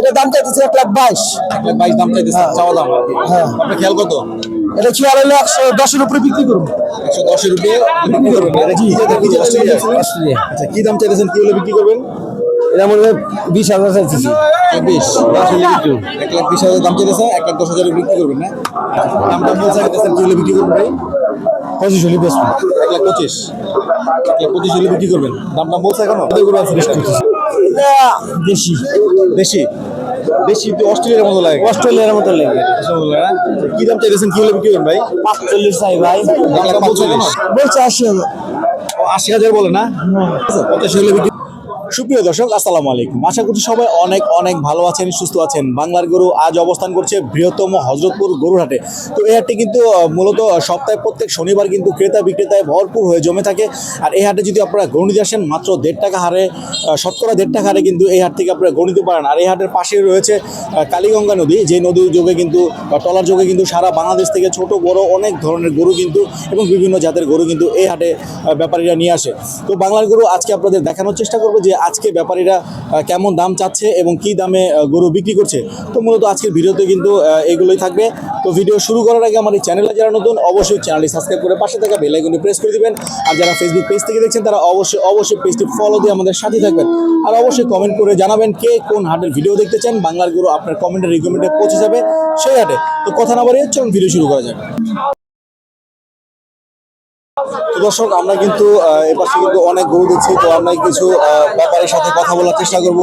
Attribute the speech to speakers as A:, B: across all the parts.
A: এটা দাম চাইতেছে এক লাখ বাইশ।
B: এক লাখ বাইশ দাম চাইতেছে চাওয়া দাম।
A: হ্যাঁ।
B: আপনার খেয়াল কত?
A: এটা কি হলো একশো দশের উপরে বিক্রি করব
B: একশো দশের উপরে বিক্রি করবেন। এটা কি। আচ্ছা কি দাম চাইতেছেন? কি হলে বিক্রি করবেন?
A: এটা মনে হয় বিশ হাজার চাইতেছি।
B: বিশ। এক লাখ বিশ হাজার দাম চাইতেছে এক লাখ দশ হাজারে বিক্রি করবেন না? দামটা বলছে চাইতেছেন কি হলে বিক্রি করবেন ভাই?
A: পঁচিশ হলে বেশ।
B: এক লাখ পঁচিশ। এক লাখ পঁচিশ হলে বিক্রি করবেন। দামটা বলছে
A: এখনও? দেশি?
B: বেশি অস্ট্রেলিয়ার মতো লাগে।
A: অস্ট্রেলিয়ার মতো লেগে।
B: কি দাম চাইতেছেন? কি হলে বিক্রি ভাই?
A: পাঁচচল্লিশ চাই ভাই। বলছে আশি। হাজার
B: আশি হাজার বলে না? পঁচাশি হলে বিক্রি সুপ্রিয় দর্শক, আসসালামু আলাইকুম। আশা করছি সবাই অনেক অনেক ভালো আছেন, সুস্থ আছেন। বাংলার গরু আজ অবস্থান করছে বৃহত্তম হজরতপুর গরুহাটে তো এই হাটটি কিন্তু মূলত সপ্তাহে প্রত্যেক শনিবার কিন্তু ক্রেতা বিক্রেতায় ভরপুর হয়ে জমে থাকে। আর এই হাটে যদি আপনারা গরু নিতে আসেন, মাত্র দেড় টাকা হারে শতকরা দেড় টাকা হারে কিন্তু এই হাট থেকে আপনারা গরু নিতে পারেন। আর এই হাটের পাশে রয়েছে কালীগঙ্গা নদী। যে নদীর যোগে কিন্তু টলার যোগে কিন্তু সারা বাংলাদেশ থেকে ছোট, বড় অনেক ধরনের গরু কিন্তু, এবং বিভিন্ন জাতের গরু কিন্তু এই হাটে ব্যাপারীরা নিয়ে আসে। তো বাংলার গরু আজকে আপনাদের দেখানোর চেষ্টা করব যে আজকে ব্যাপারীরা কেমন দাম চাচ্ছে এবং কি দামে গরু বিক্রি করছে? তো মূলত আজকের ভিডিওতে কিন্তু এগুলোই থাকবে। তো ভিডিও শুরু করার আগে আমার এই চ্যানেলে যারা নতুন, অবশ্যই চ্যানেলটি সাবস্ক্রাইব করে পাশে থাকা বেল আইকনটি প্রেস করে দিবেন। আর যারা ফেসবুক পেজ থেকে দেখছেন, তারা অবশ্যই অবশ্যই পেজটি ফলো দিয়ে আমাদের সাথে থাকবেন। আর অবশ্যই কমেন্ট করে জানাবেন কে কোন হাটের ভিডিও দেখতে চান। বাংলার গরু আপনার কমেন্টের রিকমেন্ডে পৌঁছে যাবে সেই হাটে। তো কথা না বাড়িয়ে চলুন ভিডিও শুরু করা তো দর্শক আমরা কিন্তু এপাশে কিন্তু অনেক গরু দিচ্ছি তো আমরা কিছু ব্যাপারের সাথে কথা বলার চেষ্টা করব।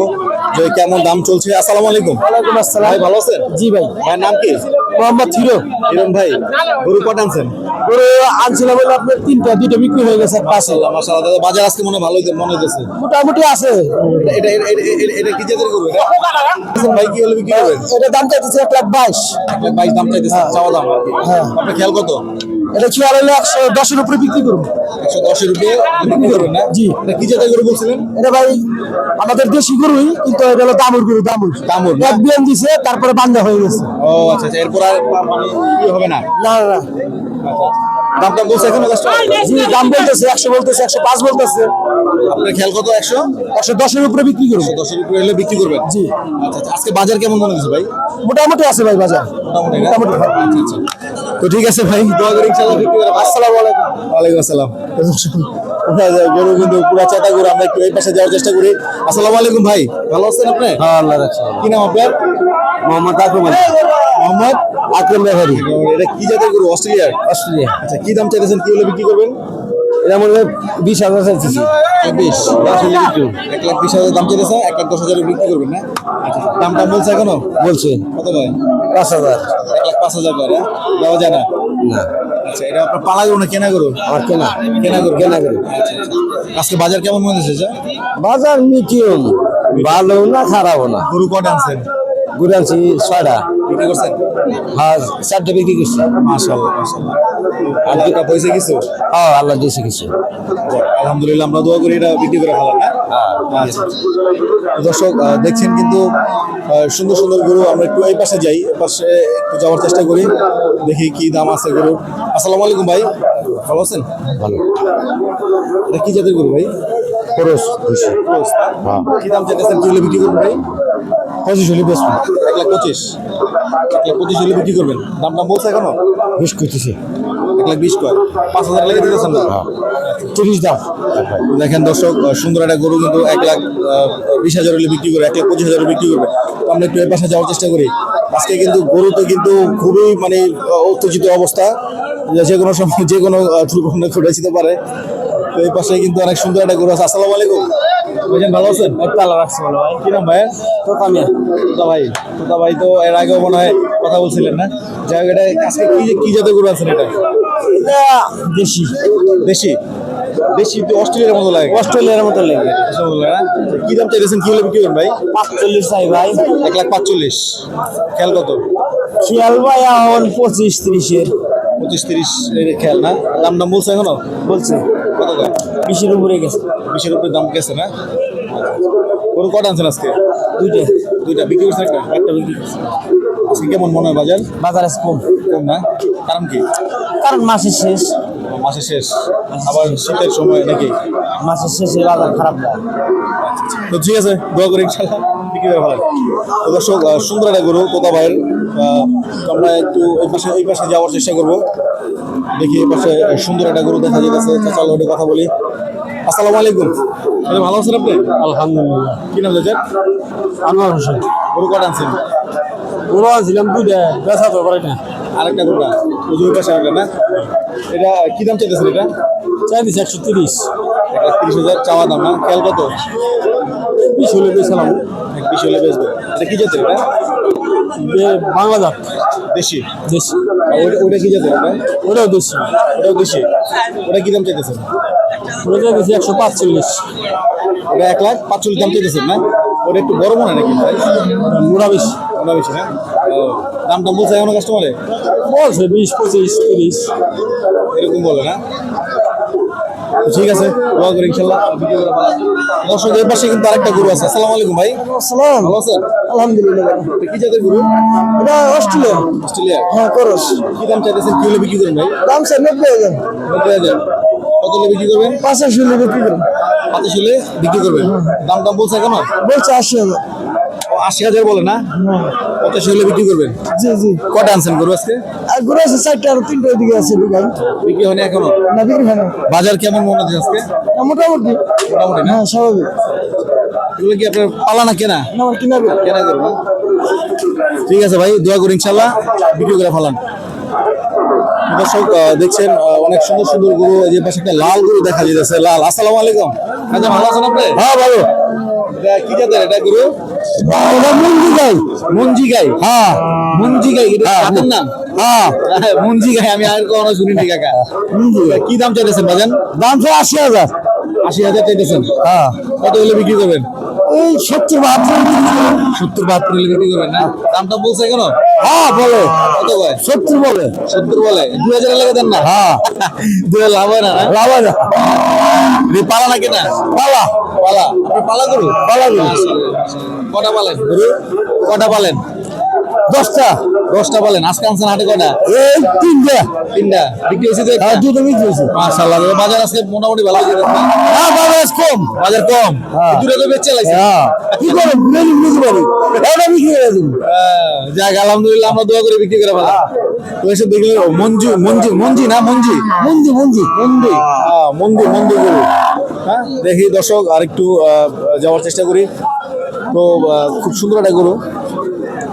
B: যে কেমন দাম চলছে? আসসালামু আলাইকুম।
A: ওয়ালাইকুম আসসালাম।
B: ভাই ভালো আছেন?
A: জি ভাই।
B: ভাইয়ের নাম কি?
A: মোহাম্মদ হিরো।
B: হিরণ ভাই গরু কটা আনছেন?
A: গরু আনছিলাম বলে আপনার তিনটা দুইটা বিক্রি হয়ে গেছে পাশে
B: মাশাআল্লাহ দাদা বাজার আজকে মনে হয় ভালোই মনে হইতেছে।
A: মোটামুটি আছে।
B: এটা এটা কি জাতের গরু এটা? আচ্ছা, ভাই কি হলে বিক্রি করবেন?
A: এটা দাম চাইতেছে এক লাখ বাইশ।
B: এক লাখ বাইশ দাম চাইতেছে চাওয়া দাম
A: হ্যাঁ।
B: আপনার খেয়াল কত?
A: এটা আর একশো দশের উপরে বিক্রি করব?
B: একশো দশের উপরে বিক্রি করবেন না?
A: জি।
B: এটা কি জাতের গরু বলছিলেন?
A: এটা ভাই আমাদের দেশি গরুই কিন্তু এটা হলো দামুর গরু দামুর।
B: দামুর
A: এক বিয়ান দিছে তারপরে বান্ধা হয়ে গেছে।
B: ও আচ্ছা আচ্ছা এরপর আর মানে কি হবে না?
A: না না না।
B: দামটা বলছে এখন
A: জি দাম বলতেছে একশো বলতেছে একশো পাঁচ বলতেছে।
B: আপনার খেয়াল কত একশো?
A: একশো দশের উপরে বিক্রি করব।
B: দশের উপরে হলে বিক্রি করবেন?
A: জি।
B: আচ্ছা আচ্ছা আজকে বাজার কেমন মনে হচ্ছে ভাই?
A: মোটামুটি আছে ভাই বাজার।
B: মোটামুটি
A: মোটামুটি
B: আচ্ছা আচ্ছা। তো ঠিক আছে ভাই দোয়া করি ইনশাআল্লাহ বিক্রি করে
A: আসসালামু আলাইকুম।
B: ওয়ালাইকুম আসসালাম। গরু কিন্তু পুরা চেতা গরু আমরা একটু এই পাশে যাওয়ার চেষ্টা করি। আসসালামু আলাইকুম ভাই ভালো আছেন আপনি?
A: হ্যাঁ আল্লাহ রাখছে
B: কি নাম আপনার?
A: মোহাম্মদ আকরম আলী।
B: মোহাম্মদ
A: আকরম ব্যাপারী
B: এটা কি জাতের গরু? অস্ট্রেলিয়ার?
A: অস্ট্রেলিয়া।
B: আচ্ছা কি দাম চাইতেছেন? কি হলে বিক্রি করবেন?
A: এটা মনে হয় বিশ হাজার চাইতেছি।
B: এক বিশ। এক লাখ বিশ হাজার দাম চাইতেছে এক লাখ দশ হাজারে বিক্রি করবেন না? আচ্ছা দামটা বলছে এখনও?
A: বলছে।
B: কত ভাই?
A: পাঁচ হাজার।
B: এক পাঁচ হাজার করে দেওয়া যায় না?
A: না।
B: আচ্ছা এটা আপনার পালা গরু না কেনা গরু?
A: আর কেনা।
B: কেনা গরু।
A: কেনা গরু।
B: আচ্ছা, আচ্ছা। আজকে বাজার কেমন মনে হচ্ছে
A: বাজার মিটিয়ম ভালো না খারাপও না।
B: গরু কটা আনছেন?
A: ঘুরে আনছি ছয়টা।
B: বিক্রি করছেন?
A: হ্যাঁ চারটে বিক্রি করছি।
B: কিছু?
A: হ্যাঁ আল্লাহ দিয়েছে কিছু।
B: আলহামদুলিল্লাহ আমরা দোয়া করি এটা বিক্রি করে ফেলার না? আচ্ছা। দর্শক দেখছেন কিন্তু সুন্দর সুন্দর গরু আমরা একটু এই পাশে যাই পাশে একটু যাওয়ার চেষ্টা করি দেখি কি দাম আছে গরু আসসালামু আলাইকুম ভাই ভালো আছেন?
A: ভালো।
B: এটা কি জাতের গরু ভাই?
A: খরচ
B: কি দাম চাইতেছেন কি হলে বিক্রি করবেন ভাই?
A: পঁচিশ হলে বেশ।
B: এক লাখ পঁচিশ। এক লাখ পঁচিশ হলে বিক্রি করবেন। দাম দাম বলছে এখনও?
A: বেশ করতেছে।
B: এক লাখ বিশ কয়। পাঁচ হাজার লেগে দিতেছেন না
A: তিরিশ দাম।
B: দেখেন দর্শক সুন্দর একটা গরু কিন্তু এক লাখ বিশ হাজার হলে বিক্রি করে এক লাখ পঁচিশ হাজার বিক্রি করবে। তো আমরা একটু এর পাশে যাওয়ার চেষ্টা করি। আজকে কিন্তু গরু তো কিন্তু খুবই মানে উত্তেজিত অবস্থা। যে কোনো সময় যে কোনো দুর্ঘটনা ঘটে যেতে পারে। তো এই পাশে কিন্তু অনেক সুন্দর একটা গরু আছে। আসসালামু আলাইকুম। ভাইজান ভালো আছেন?
A: আল্লাহ রাখছে ভালো ভাই।
B: কি নাম ভাই
A: তো কামিয়া
B: তোতা ভাই। তোতা ভাই তো এর আগেও মনে হয় কথা বলছিলেন না। যাই হোক এটা আজকে কি কি জাতের গরু আছেন এটা?
A: দেশি।
B: দেশি? দেশি তো অস্ট্রেলিয়ার মতো লাগে।
A: অস্ট্রেলিয়ার মতো লেগে।
B: কি দাম চাইতেছেন? কি হলে বিক্রি করবেন ভাই?
A: পাঁচচল্লিশ চাই ভাই।
B: এক লাখ পাঁচচল্লিশ। খেয়াল কত?
A: খেয়াল ভাই এখন পঁচিশ ত্রিশের।
B: পঁচিশ তিরিশ খেয়াল না? দাম দাম বলছে এখনও?
A: বলছে।
B: কত দাম?
A: বিশের উপরে গেছে।
B: বিশের উপরে দাম গেছে না? গরু কটা আনছেন আজকে?
A: দুইটা।
B: দুইটা। বিক্রি করছেন একটা?
A: একটা বিক্রি করছে।
B: আজকে কেমন মনে হয় বাজার?
A: বাজার আছে কম।
B: কম না? কারণ কি?
A: কারণ মাসের শেষ।
B: মাসের শেষ। আবার শীতের সময় নাকি?
A: মাসের শেষে বাজার খারাপ যায়
B: তো ঠিক আছে দোয়া করি ইনশাল্লাহ। বিক্রি করে ফেলেন তো দর্শক সুন্দর একটা গরু তোতা ভাইয়ের আমরা একটু এই পাশে এই পাশে যাওয়ার চেষ্টা করব। দেখি এই পাশে সুন্দর একটা গরু দেখা যেতেছে চাচাল ওটা কথা বলি। আসসালামু আলাইকুম। দাদা, ভালো আছেন আপনি?
C: আলহামদুলিল্লাহ।
B: কি নাম চাচা
C: আনোয়ার হোসেন।
B: গরু কটা আনছেন?
C: পুরো আনছিলাম দুইটা। বেচা তো পারি না
B: আরেকটা গরুটা ওই ওই পাশে আরেকটা না? এটা কি দাম চাইতেছেন এটা?
C: চাইনিজ একশো তিরিশ।
B: এক লাখ তিরিশ হাজার চাওয়া দাম না? খেয়াল কত?
C: বিশ হলে বেছিলাম
B: এক বিশ হলে বেচবে। এটা কি জাতের এটা
C: বাংলা জাত।
B: দেশি?
C: দেশি।
B: ওটা ওটা কি জাতের এটা
C: ওটাও দেশি।
B: ওটাও দেশি? ওটা কি দাম চাইতেছেন?
C: ওটা চাইতেছি একশো পাঁচচল্লিশ।
B: ওটা এক লাখ পাঁচচল্লিশ দাম চাইতেছেন না? ওটা একটু বড় মনে হয় নাকি ভাই?
C: মুড়া বেশি।
B: ওটা বেশি না? ও, দামটা বলছে এখনও কাস্টমারে
C: বলছে বিশ পঁচিশ তিরিশ।
B: এরকম বলে না? ঠিক আছে দোয়া করি ইনশাল্লাহ। দর্শক এর পাশে কিন্তু আরেকটা গরু আছে। আসসালামু আলাইকুম ভাই।
A: আসসালাম।
B: ভালো আছেন?
A: আলহামদুলিল্লাহ
B: কি জাতের গরু?
A: এটা অস্ট্রেলিয়া।
B: অস্ট্রেলিয়া
A: হ্যাঁ করস।
B: কি দাম চাইতেছেন? কি হলে বিক্রি করবেন ভাই?
A: দাম স্যার নব্বই হাজার।
B: নব্বই হাজার। কত হলে বিক্রি করবেন?
A: পাঁচাশি হলে বিক্রি করুন।
B: পাঁচ হলে বিক্রি করবেন। দাম দাম বলছে কেন
A: বলছে আশি হাজার।
B: ও আশি হাজার বলে না? পঁচাশ হলে বিক্রি করবেন?
A: জি জি।
B: কটা আনছেন গরু আজকে?
A: আর ঘুরে আছে চারটে আর তিনটে ওইদিকে আছে দোকান।
B: বিক্রি হয়নি এখনও?
A: না বিক্রি হয় না
B: বাজার কেমন মনে হচ্ছে আজকে?
A: মোটামুটি।
B: মোটামুটি না?
A: হ্যাঁ স্বাভাবিক।
B: এগুলো কি আপনার পালা না কেনা?
A: না কিনা।
B: কেনা করব না? ঠিক আছে ভাই দোয়া করি ইনশাল্লাহ বিক্রি করে ফেলান। দর্শক দেখছেন অনেক সুন্দর সুন্দর গরু যে পাশে একটা লাল গরু দেখা যাচ্ছে লাল। আসসালামু আলাইকুম। ভালো আছেন আপনি?
A: হ্যাঁ ভালো।
B: এটা কি জাতের? এটা গরু?
A: এটা মন্দির যাই
B: মঞ্জি গাই
A: হ্যাঁ।
B: মঞ্জি গাই এটা জাতের নাম?
A: হ্যাঁ।
B: হ্যাঁ, গাই আমি আর কখনো শুনিনি কাকা। কি দাম চাইতেছেন বাজান?
A: দাম তো আশি হাজার।
B: আশি হাজার চাইতেছেন?
A: হ্যাঁ।
B: কত হলে বিক্রি করবেন?
A: এই সত্তর বাহাত্তর।
B: সত্তর বাহাত্তর হলে বিক্রি করবেন না? দামটা বলছে কেন
A: হ্যাঁ বলে।
B: কত
A: সত্তর বলে।
B: সত্তর বলে? দুই হাজার লেগে দেন না?
A: হ্যাঁ।
B: দুই হাজার লাভ হয় না না?
A: লাভ হয় না।
B: পালা না? কেনা
A: পালা।
B: পালা। আপনি পালা গরু?
A: পালা গরু।
B: কটা পালেন? গরু কটা পালেন?
A: দশটা।
B: দশটা পালেন। আজকে আনছেন হাটে কটা?
A: এই তিনটে।
B: তিনটা। বিক্রি হয়েছে
A: হ্যাঁ দুটো বিক্রি হয়েছে।
B: মাশাআল্লাহ বাজার আজকে মোটামুটি ভালো হয়েছে
A: হ্যাঁ বাজার কম।
B: বাজার কম?
A: হ্যাঁ।
B: দূরে তো বেচে লাগছে
A: হ্যাঁ। কি করে মেনু বুঝতে পারি। এটা বিক্রি করে দিন।
B: যাক আলহামদুলিল্লাহ আমরা দোয়া করে বিক্রি করে এসে দেখলে মঞ্জু মঞ্জু মঞ্জি না মঞ্জি? মঞ্জি হ্যাঁ মন্দি মন্দি গরু। হ্যাঁ দেখি দর্শক আর একটু যাওয়ার চেষ্টা করি। তো খুব সুন্দর একটা গরু।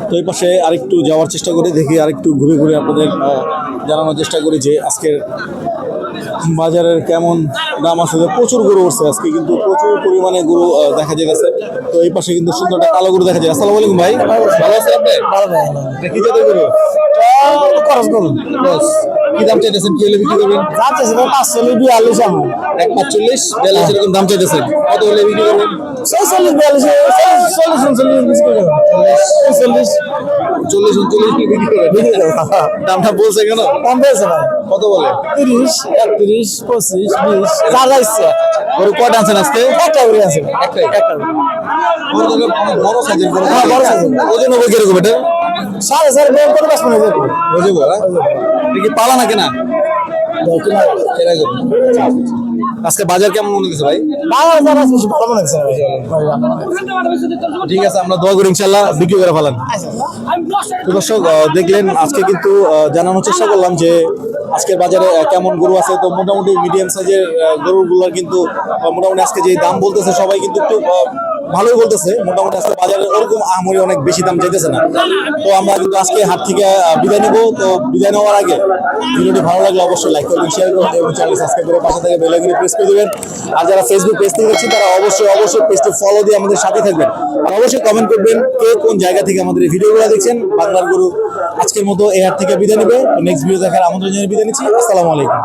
B: তো এই পাশে আরেকটু যাওয়ার চেষ্টা করি, দেখি আরেকটু ঘুরে ঘুরে আপনাদের জানানোর চেষ্টা করি যে আজকের বাজারের কেমন দাম আছে? যে প্রচুর গরু উঠছে আজকে কিন্তু প্রচুর পরিমাণে গরু দেখা যাচ্ছে তো এই পাশে কিন্তু সুন্দর একটা কালো গরু দেখা যায় আসসালামু আলাইকুম ভাই। ভালো আছেন? আপনি?
A: ভালো ভালো
B: কি জাতের গরু?
A: খরচ করুন.
B: কি দাম চাইতেছেন? কি হলে বিক্রি করবেন?
A: যাচ্ছে সেটা পাঁচশো বিয়াল্লিশ আমি
B: এক পাঁচচল্লিশ বিয়াল্লিশ এরকম দাম চাইতেছেন কত হলে বিক্রি করবেন?
A: ছয়চল্লিশ বিয়াল্লিশ চল্লিশ উনচল্লিশ বিক্রি করুন চল্লিশ
B: চল্লিশ উনচল্লিশ বিক্রি করবেন দামটা বলছে কেন?
A: ভাই
B: কত বলে?
A: তিরিশ একত্রিশ পঁচিশ বিশ যা যা
B: গরু কটা আনছেন আজকে?
A: একটা করে আছে।
B: একটাই
A: একটা
B: বড় জায়গায় অনেক বড় সাইজের গরু
A: হ্যাঁ, বড় size এর।
B: ওজন হবে কীরকম এটা?
A: সাড়ে চার বের করে বাস মনে যাবে।
B: বুঝব এটা পালা না কেনা? আজকে বাজার কেমন মনে হচ্ছে ভাই?
A: বাজার আজকে ভালো মনে হচ্ছে ভাই।
B: ঠিক আছে আমরা দোয়া করি ইনশাল্লাহ বিক্রি করে ফেলান। তো দর্শক দেখলেন আজকে কিন্তু জানানোর চেষ্টা করলাম যে আজকের বাজারে কেমন গরু আছে। তো মোটামুটি মিডিয়াম সাইজের গরুগুলোর কিন্তু মোটামুটি আজকে যে দাম বলতেছে সবাই কিন্তু একটু ভালোই বলতেছে। মোটামুটি আজকে বাজারে ওরকম আহামরি অনেক বেশি দাম চাইতেছে না। তো আমরা কিন্তু আজকে হাট থেকে বিদায় নেব। তো বিদায় নেওয়ার আগে ভিডিওটি ভালো লাগলে অবশ্যই লাইক করবেন শেয়ার করবেন এবং চ্যানেল সাবস্ক্রাইব করে পাশে থেকে বেল আইকনে প্রেস করে দেবেন। আর যারা ফেসবুক পেজ থেকে দেখছেন, তারা অবশ্যই অবশ্যই পেজটি ফলো দিয়ে আমাদের সাথে থাকবেন। আর অবশ্যই কমেন্ট করবেন কে কোন জায়গা থেকে আমাদের এই ভিডিওগুলো দেখছেন। বাংলার গুরু আজকের মতো এই হাট থেকে বিদায় নেবে। নেক্সট ভিডিও দেখার আমন্ত্রণ জানিয়ে বিদায় নিচ্ছি। আসসালামু আলাইকুম।